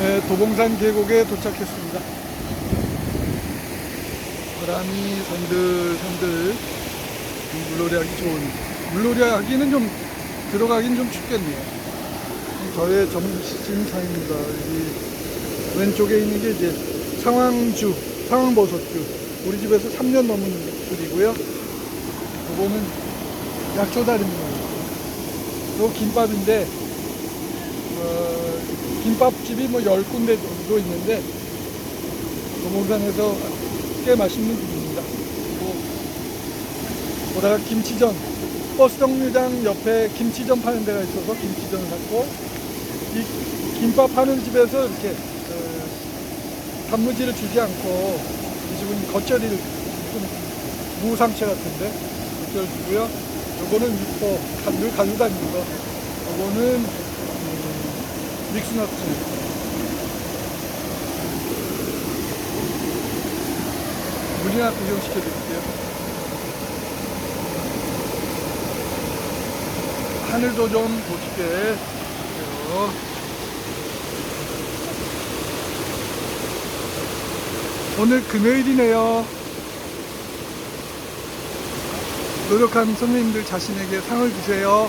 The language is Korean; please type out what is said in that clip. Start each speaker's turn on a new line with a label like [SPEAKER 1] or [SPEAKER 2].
[SPEAKER 1] 네, 도봉산 계곡에 도착했습니다. 바람이 산들산들 물놀이 하기 좋은 물놀이 하기는 좀 들어가긴 좀 춥겠네요. 저의 점심 상입니다. 여기 왼쪽에 있는 게 이제 상황주, 상황버섯주. 우리 집에서 3년 넘은 술이고요. 이거는 약초다리입니다. 또 김밥인데 어, 김밥집이 뭐 10군데 정도 있는데 도봉산에서 꽤 맛있는 집입니다. 그리고 보다가 김치전 버스 정류장 옆에 김치전 파는 데가 있어서 김치전 샀고 이 김밥 파는 집에서 이렇게 어, 단무지를 주지 않고 이 집은 겉절이를 좀 무상채 같은데 겉절 주고요. 요거는 미포 늘 가지고 다니는 거. 요거는 음, 믹스너트. 물이나 구경시켜 드릴게요. 하늘도 좀 멋있게 해요. 오늘 금요일이네요. 노력한 선생님들 자신에게 상을 주세요.